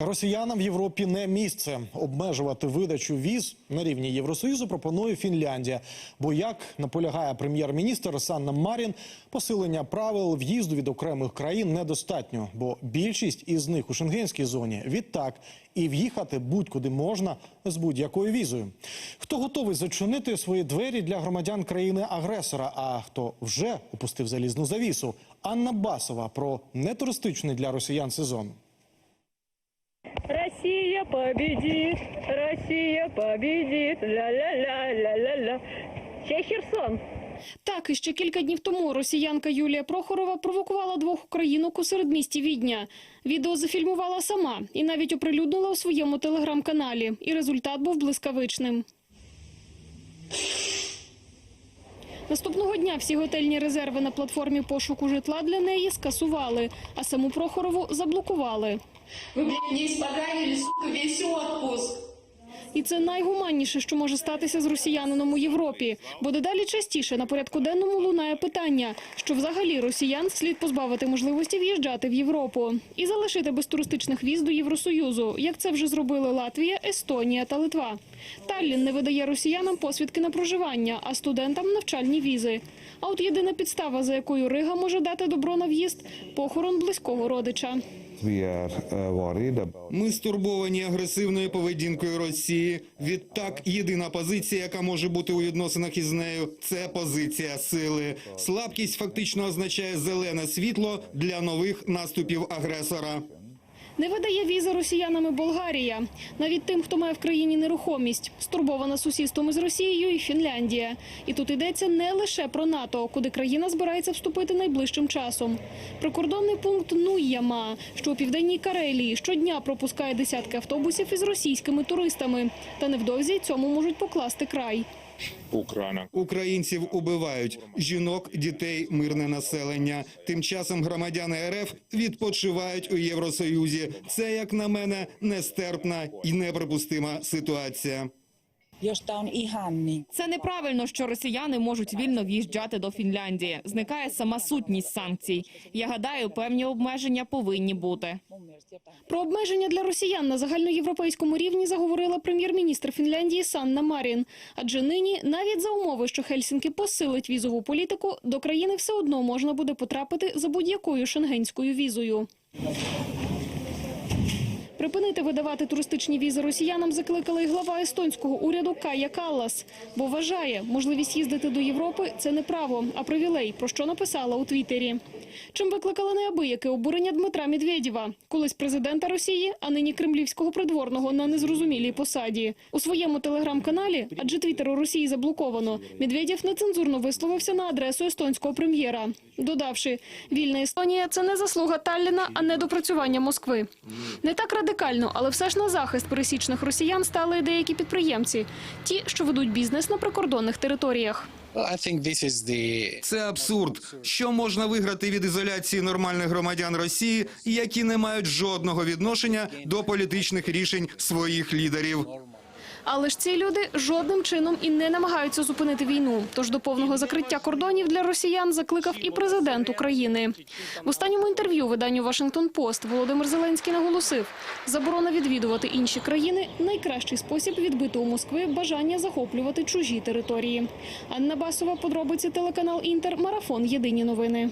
Росіянам в Європі не місце. Обмежувати видачу віз на рівні Євросоюзу пропонує Фінляндія. Бо, як наполягає прем'єр-міністр Санна Марін, посилення правил в'їзду від окремих країн недостатньо, бо більшість із них у шенгенській зоні. Відтак і в'їхати будь-куди можна з будь-якою візою. Хто готовий зачинити свої двері для громадян країни-агресора, а хто вже опустив залізну завісу? Анна Басова про нетуристичний для росіян сезон. Россия победит, Россия победит, ля-ля-ля-ля-ля-ля. Ще Херсон. Так, і ще кілька днів тому росіянка Юлія Прохорова провокувала двох українок у середмісті Відня. Відео зафільмувала сама і навіть оприлюднила у своєму телеграм-каналі. І результат був блискавичним. Наступного дня всі готельні резерви на платформі пошуку житла для неї скасували, а саму Прохорову заблокували. Ви мені не сука, весь отпуск. І це найгуманніше, що може статися з росіянином у Європі. Бо дедалі частіше на порядку денному лунає питання, що взагалі росіян слід позбавити можливості в'їжджати в Європу і залишити без туристичних віз до Євросоюзу, як це вже зробили Латвія, Естонія та Литва. Таллін не видає росіянам посвідки на проживання, а студентам навчальні візи. А от єдина підстава, за якою Рига може дати добро на в'їзд – похорон близького родича. About Ми стурбовані агресивною поведінкою Росії. Відтак, єдина позиція, яка може бути у відносинах із нею, це позиція сили. Слабкість фактично означає зелене світло для нових наступів агресора. Не видає візи росіянам і Болгарія. Навіть тим, хто має в країні нерухомість. Стурбована сусідством із Росією і Фінляндія. І тут йдеться не лише про НАТО, куди країна збирається вступити найближчим часом. Прикордонний пункт Нуйяма, що у південній Карелії, щодня пропускає десятки автобусів із російськими туристами. Та невдовзі цьому можуть покласти край. Українців убивають жінок, дітей, мирне населення. Тим часом громадяни РФ відпочивають у Євросоюзі. Це, як на мене, нестерпна і неприпустима ситуація. Це неправильно, що росіяни можуть вільно в'їжджати до Фінляндії. Зникає сама сутність санкцій. Я гадаю, певні обмеження повинні бути. Про обмеження для росіян на загальноєвропейському рівні заговорила прем'єр-міністр Фінляндії Санна Марін. Адже нині, навіть за умови, що Хельсінки посилить візову політику, до країни все одно можна буде потрапити за будь-якою шенгенською візою. Припинити видавати туристичні візи росіянам закликала і глава естонського уряду Кая Каллас, бо вважає, можливість їздити до Європи – це не право, а привілей, про що написала у Твіттері. Чим викликала неабияке обурення Дмитра Медведєва, колись президента Росії, а нині кремлівського придворного на незрозумілій посаді. У своєму телеграм-каналі, адже твіттер у Росії заблоковано, Медведєв нецензурно висловився на адресу естонського прем'єра, додавши, вільна Естонія – це не заслуга Талліна, а недопрацювання Москви. Не так радикально, але все ж на захист пересічних росіян стали деякі підприємці, ті, що ведуть бізнес на прикордонних територіях. Це абсурд. Що можна виграти від ізоляції нормальних громадян Росії, які не мають жодного відношення до політичних рішень своїх лідерів? Але ж ці люди жодним чином і не намагаються зупинити війну. Тож до повного закриття кордонів для росіян закликав і президент України. В останньому інтерв'ю виданню Вашингтон Пост Володимир Зеленський наголосив, заборона відвідувати інші країни найкращий спосіб відбити у Москви бажання захоплювати чужі території. Анна Басова, подробиці телеканал Інтер, марафон. Єдині новини.